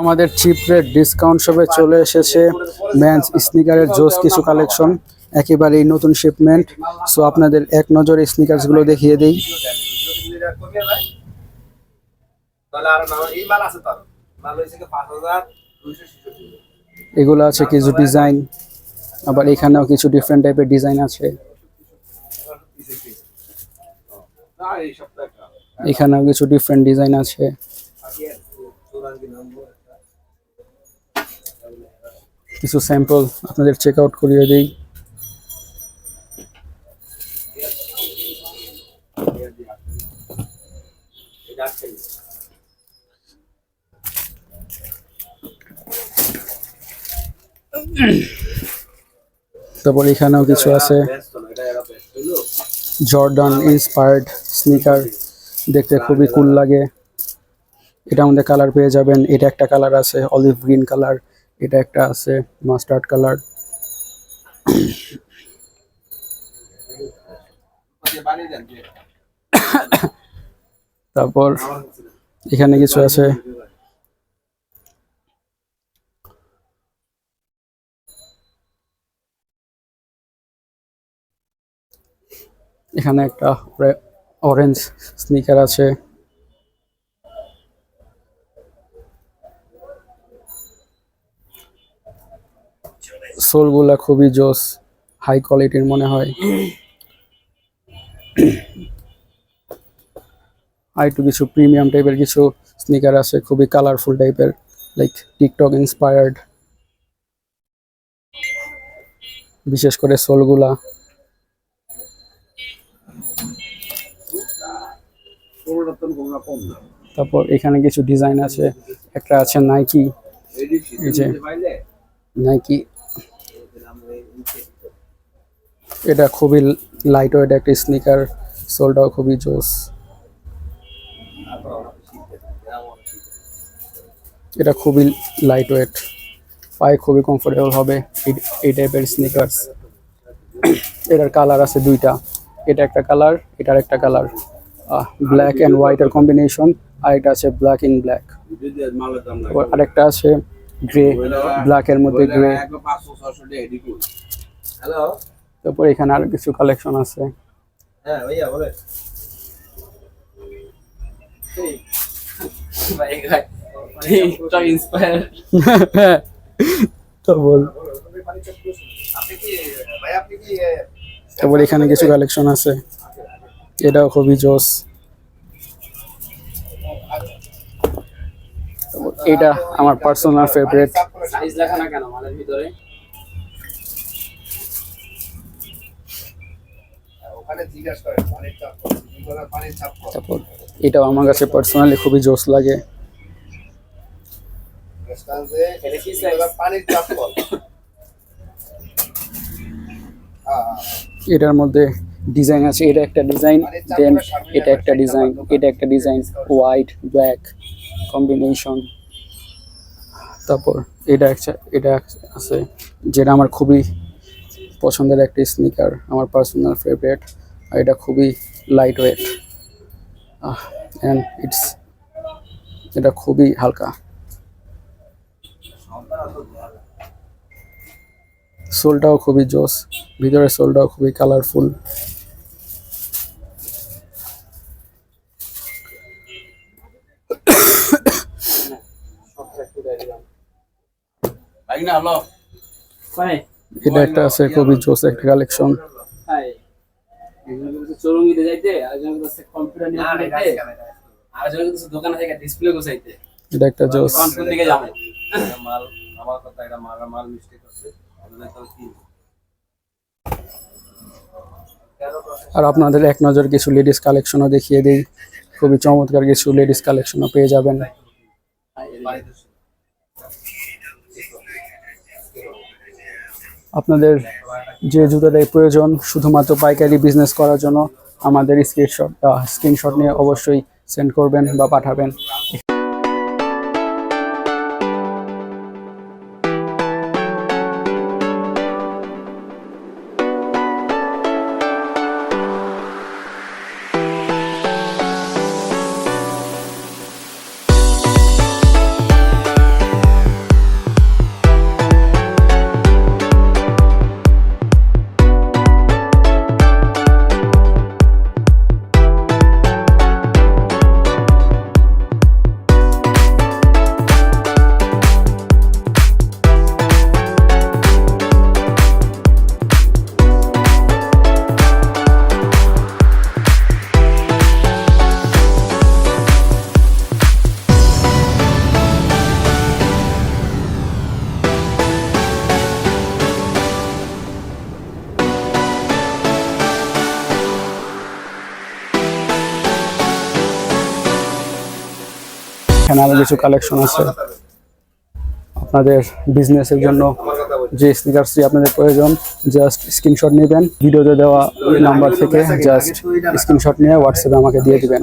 আমাদের chip rate discount শপে চলে এসেছে ম্যান্স স্নিকারের জোস কিছু কালেকশন একেবারেই নতুন শিপমেন্ট সো আপনাদের এক নজরে স্নিকার্সগুলো দেখিয়ে দেই। এগুলো আছে কিছু ডিজাইন আবার এখানেও কিছু ডিফারেন্ট টাইপের ডিজাইন আছে। এখানেও কিছু ডিফারেন্ট ডিজাইন আছে। কিছু স্যাম্পল আপনাদের চেক আউট করিয়ে দিই। তারপর এখানেও কিছু আছে। জর্ডান ইন্সপায়ার্ড স্নিকার দেখতে খুবই কুল লাগে। এটা আমাদের কালার পেয়ে যাবেন। এটা একটা কালার আছে অলিভ গ্রিন কালার এটা একটা আছে মাস্টার্ড কালার। তারপর এখানে কিছু আছে। এখানে একটা অরেঞ্জ স্নিকার আছে। সোলগুলা খুবই জোস হাই কোয়ালিটির মনে হয়। আর একটু কিছু প্রিমিয়াম টাইপের কিছু স্নিকার আছে, খুবই কালারফুল টাইপের লাইক টিকটক ইন্সপায়ার্ড বিশেষ করে সোলগুলা। তারপর এখানে কিছু ডিজাইন আছে, একটা আছে নাইকি এই যে। নাইকি এটা খুবই লাইট ওয়েট একটা স্নিকার সোলটাও খুবই জোস। এটা খুবই লাইট ওয়েট পায়ে খুবই কমফোর্টেবল হবে এই- টাইপের স্নিকার্স এটার কালার আছে দুইটা, এটা একটা কালার এটার একটা কালার ব্ল্যাক অ্যান্ড হোয়াইটের কম্বিনেশন আর এটা আছে ব্ল্যাক ইন ব্ল্যাক আরেকটা আছে গ্রে ব্ল্যাকের মধ্যে গ্রে হ্যালো তারপর এখানে আরও কিছু কালেকশন আছে। হ্যাঁ ভাইয়া বলে। তারপর এখানে কিছু কালেকশন আছে। এটাও খুবই জোস। এটা আমার পার্সোনাল ফেভারিট সাইজ লেখা না কেন মালের ভিতরে? তারপর এটাও আমার কাছে পার্সোনালি খুবই জোস লাগে। এটার মধ্যে ডিজাইন আছে এটা একটা ডিজাইন দেন এটা একটা ডিজাইন এটা একটা ডিজাইন হোয়াইট ব্ল্যাক কম্বিনেশন তারপর এটা একটা এটা আছে যেটা আমার খুবই পছন্দের একটি স্নিকার আমার পার্সোনাল ফেভারিট আর এটা খুবই লাইট ওয়েট অ্যান্ড ইটস এটা খুবই হালকা। সোলটাও খুবই জোস ভিতরের সোলটাও খুবই কালারফুল ভাই না হলো ভাই এটা একটা আছে খুবই জোস একটা কালেকশন ভাই একজন কিন্তু চৌরঙ্গিতে যাইতে আরেকজন কিন্তু কম্পিউটার নিয়ে না না যাইতে এটা আরেকজন কিন্তু দোকানে থেকে ডিসপ্লে গোছাইতে। এটা একটা জোস। কোন কোন দিকে যাবে? মাল আমার কথা এটা মাল মাল মিস্টেক আছে আমাদের তো কি? আর আপনাদের এক নজর কিছু লেডিস কালেকশনও দেখিয়ে দিই। খুবই চমৎকার কিছু লেডিস কালেকশনও পেয়ে যাবেন। আপনাদের যে জুতোটাই প্রয়োজন, শুধুমাত্র পাইকারি বিজনেস করার জন্য আমাদের স্ক্রিনশট স্ক্রিনশট নিয়ে অবশ্যই সেন্ড করবেন বা পাঠাবেন। এখানে আরও কিছু কালেকশন আছে। আপনাদের বিজনেস এর জন্য যে স্নিকার্সটি আপনাদের প্রয়োজন জাস্ট স্ক্রিনশট নেবেন। ভিডিওতে দেওয়া নাম্বার থেকে জাস্ট স্ক্রিনশট নিয়ে হোয়াটসঅ্যাপে আমাকে দিয়ে দিবেন।